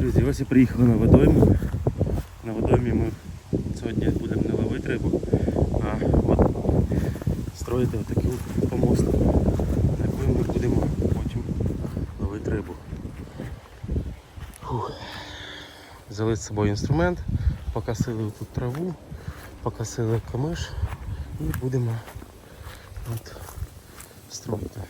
Друзі, ось і приїхали на водойму. На водоймі ми сьогодні будемо не ловити рибу, а от строїти отакий от помост, на якому ми будемо потім ловити рибу. Фух. Взяли з собою інструмент, покосили тут траву, покосили камиш і будемо от строїти.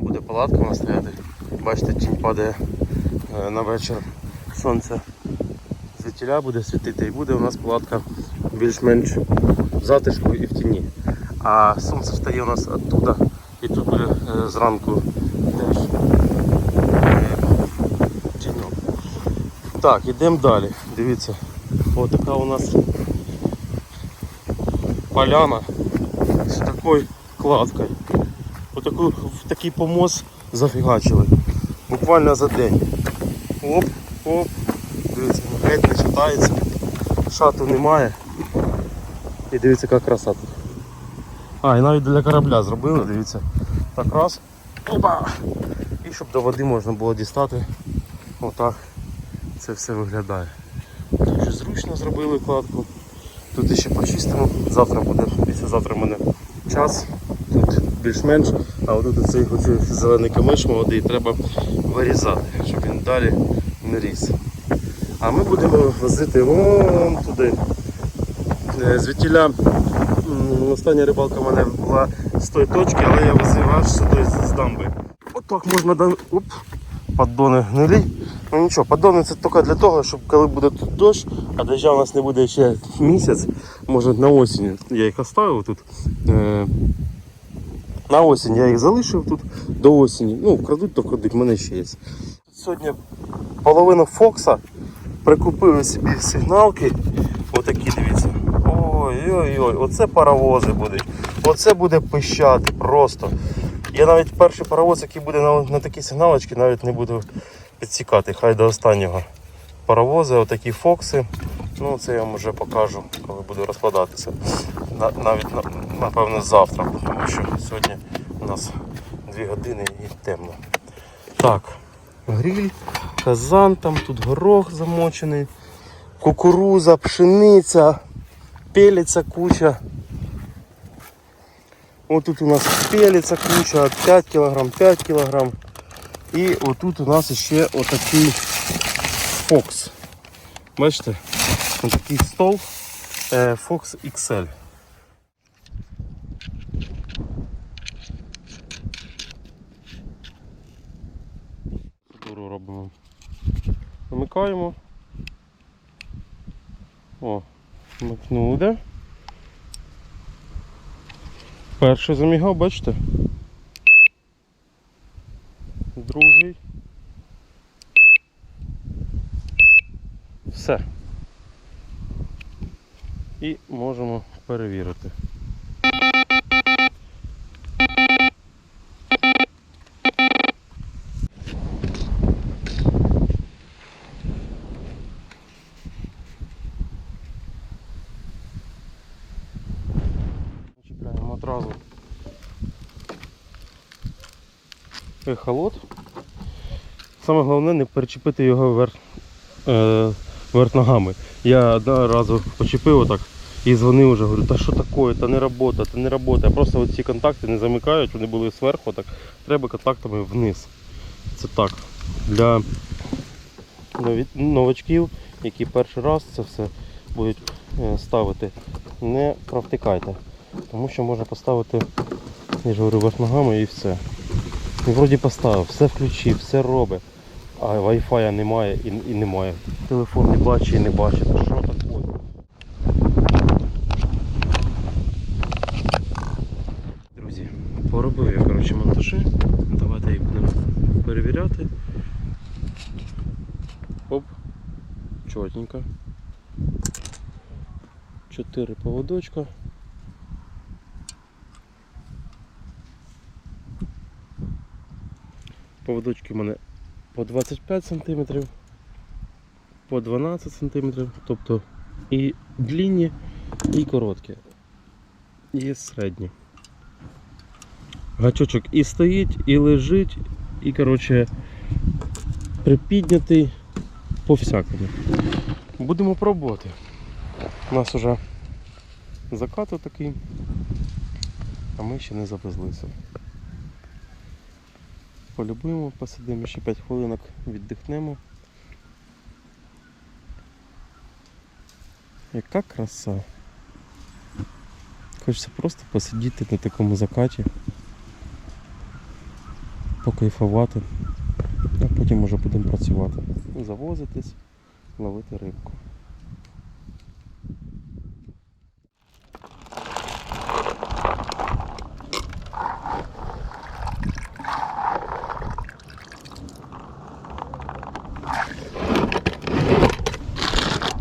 Буде палатка у нас. Бачите, тінь падає е, на вечір. Сонце звідтіля буде світити і буде у нас палатка більш-менш в затишку і в тіні. А сонце встає у нас оттуда і тут буде е, зранку теж е, тіньок. Так, йдемо далі. Дивіться, ось така у нас поляна з такою кладкою. Отаку, в такий помост зафігачили. Буквально за день. Оп, оп. Дивіться, геть не читається. Шату немає. І дивіться, яка краса тут. А, і навіть для корабля зробили, дивіться. Так раз. Опа! І щоб до води можна було дістати. Отак це все виглядає. Дуже зручно зробили кладку. Тут ще почистимо. Завтра буде, післязавтра в мене час. Більш-менш, а отут цей зелений камиш молодий треба вирізати, щоб він далі не ріс. А ми будемо возити вон туди. Е, Звідтіля остання рибалка в мене була з тої точки, але я возив аж сюди з дамби. Отак можна дан... Оп, поддони гнилі. Ну нічого, поддони це тільки для того, щоб коли буде тут дощ, а доща у нас не буде ще місяць, може на осінь. Я їх оставив тут. На осінь я їх залишив тут до осені. Ну, вкрадуть, то вкрадуть, мене ще є. Сьогодні половину Фокса прикупили собі сигналки. Отакі, дивіться. Ой-ой-ой, оце паровози будуть. Оце буде пищати просто. Я навіть перший паровоз, який буде на, на такі сигналочки, навіть не буду підсікати, хай до останнього. Паровози, отакі фокси. Ну, це я вам вже покажу, коли буду розкладатися. На, навіть на- напевно завтра, тому що сьогодні у нас 2 години і темно. Так, гриль, казан, там тут горох замочений, кукуруза, пшениця, пелиця куча. Ось тут у нас пелиця куча, 5 кг, 5 кг. І отут у нас ще отакий фокс. Бачите? Такий стол е, Fox XL. Робимо. Вимикаємо. О, вмикнули? Перший замігав, бачите? Другий. Все. І можемо перевірити. Ехолот. Саме головне не перечепити його вверх, е, вверх ногами. Я одного разу почепив отак і дзвонив вже, говорю, та що таке, та не робота, та не робота. Просто ці контакти не замикають, вони були зверху, так треба контактами вниз. Це так. Для новачків, які перший раз це все будуть е, ставити, не провтикайте. Тому що можна поставити, я ж говорю, вверх ногами і все. Вроді поставив, все включив, все робить. А Wi-Fi немає і, і немає. Телефон не бачить і не бачить. Що таке? Друзі, поробив я коротше, монтажі. Давайте їх будемо перевіряти. Оп, чотенько. 4 поводочка. Поводочки в мене по 25 см, по 12 см, тобто і длинні, і короткі. І середні. Гачочок і стоїть, і лежить, і коротше припіднятий по всякому. Будемо пробувати. У нас вже закат такий, а ми ще не завезлися. Полюбуємо, посидимо ще 5 хвилинок, віддихнемо. Яка краса. Хочеться просто посидіти на такому закаті, покайфувати, а потім вже будемо працювати. Завозитись, ловити рибку.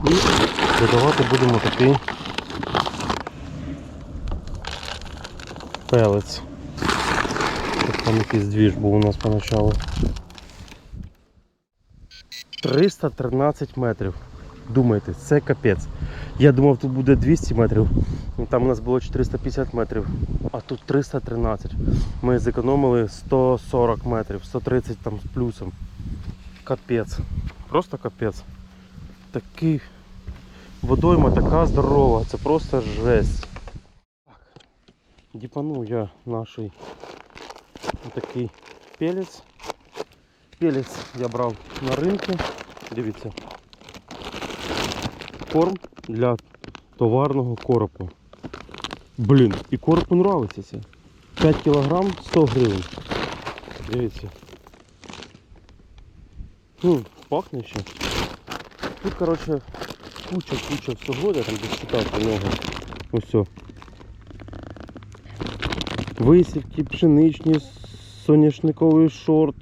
І додавати будемо такий пелець. Тут там якийсь двіж був у нас поначалу. 313 метрів. Думайте, це капець. Я думав, тут буде 200 метрів. Ну, Там у нас було 450 метрів, а тут 313. Ми зекономили 140 метрів, 130 там з плюсом. Капець. Просто капець. Такий водойма така здорова, це просто жесть. Так. Діпанув я наш такий пелець. Пелець я брав на ринку. Дивіться. Корм для товарного коропу. Блін, і коропу нравиться це. 5 кг 100 гривень. Дивіться. Хм, пахне ще. Тут, коротше, куча, куча всього, я там десь читав про нього. Ось. Висівки, пшеничні, соняшниковий шорт,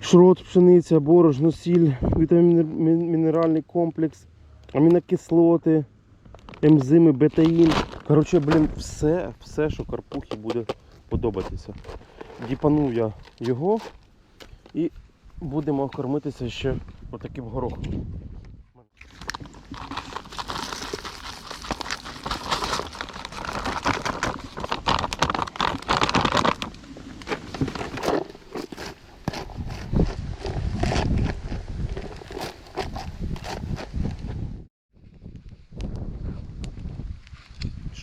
шрот, пшениця, борошно, сіль, вітамінно-мінеральний комплекс, амінокислоти, ензими, бетаїн. Коротше, блін, все, все, що карпухі буде подобатися. Діпанув я його і будемо кормитися ще отаким горохом.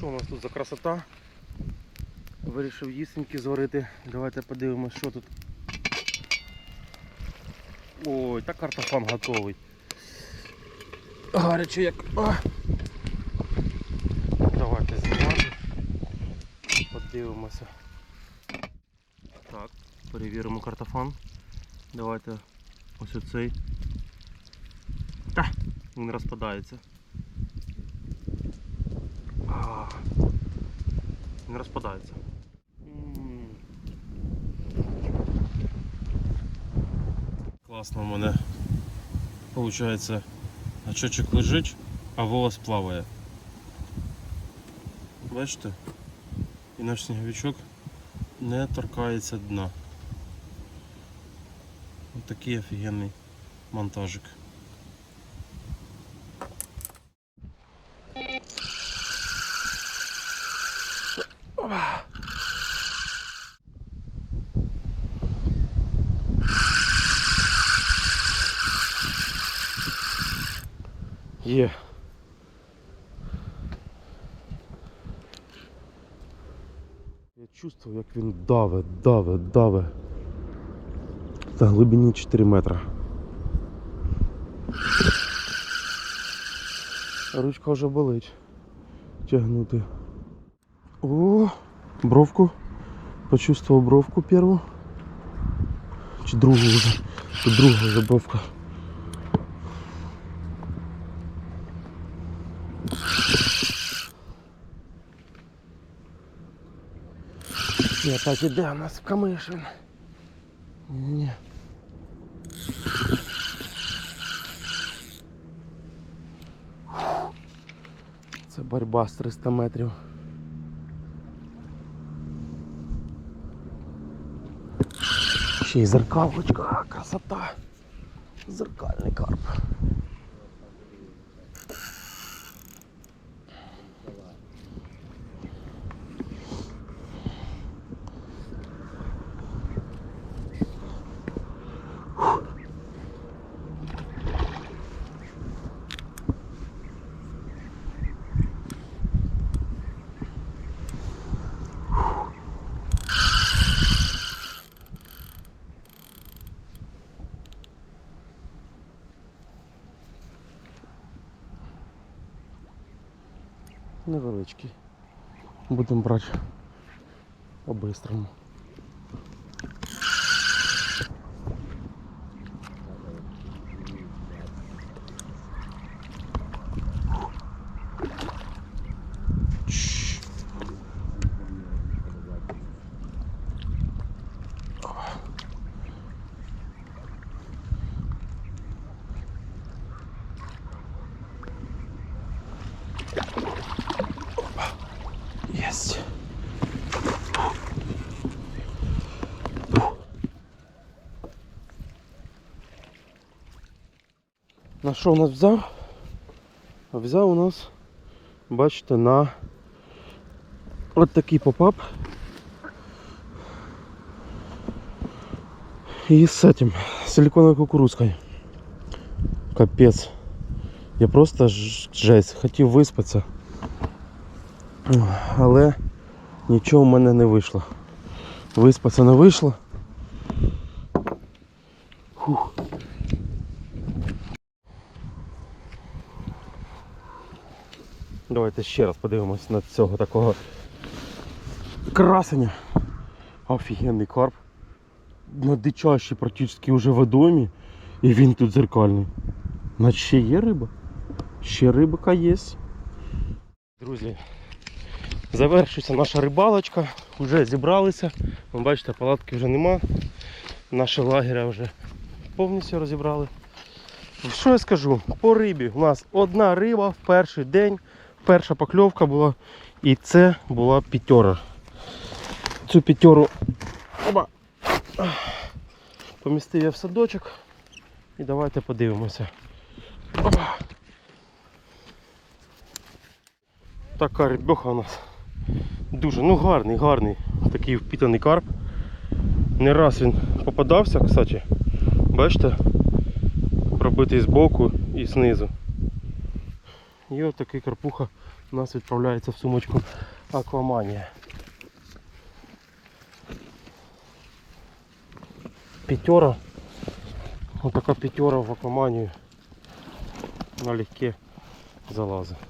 Що у нас тут за красота? Вирішив їстеньки зварити. Давайте подивимось, що тут. Ой, та картофан готовий. Гаряче як. А! Давайте знімати. Подивимося. Так, перевіримо картофан. Давайте ось оцей. Та, він розпадається. Він розпадається. Класно в мене виходить гачочок лежить, а волос плаває. Бачите? І наш сніговичок не торкається дна. Ось такий офігенний монтажик. Є. Я чувствую, як він даве, даве, даве. На глибині 4 метра. Ручка вже болить. Тягнути. О, бровку. Почувствовал бровку первую. Чи другу вже. Тут друга вже бровка. І опять іде у нас в камишин. Ні. Це боротьба з 300 метрів. Ще й зеркалочка, красота. Зеркальний карп. Невеличкий. Будемо брати по-бистрому. На що у нас взяв? А Взяв у нас, бачите, на от такий попап. І з этим, силиконовой кукурузкой. Капець. Я просто жесть, хотів виспатися. Але нічого в мене не вийшло. Виспатися не вийшло. Давайте ще раз подивимось на цього такого красення. Офігенний карп. На дичащий практично вже водомі. І він тут зеркальний. Значить ще є риба? Ще рибка є. Друзі, завершується наша рибалочка. Вже зібралися. Ви бачите, палатки вже нема. Наше лагеря вже повністю розібрали. Що я скажу? По рибі у нас одна риба в перший день. Перша покльовка була. І це була п'ятьора. Цю п'ятьору оба, помістив я в садочок. І давайте подивимося. Опа. Така рибьоха у нас. Дуже, ну гарний, гарний такий впітаний карп. Не раз він попадався, кстати. Бачите? Пробитий з боку і знизу. І от такий карпуха у нас відправляється в сумочку Акваманія. П'ятьора. Ось така п'ятьора в Акваманію налегке залазить.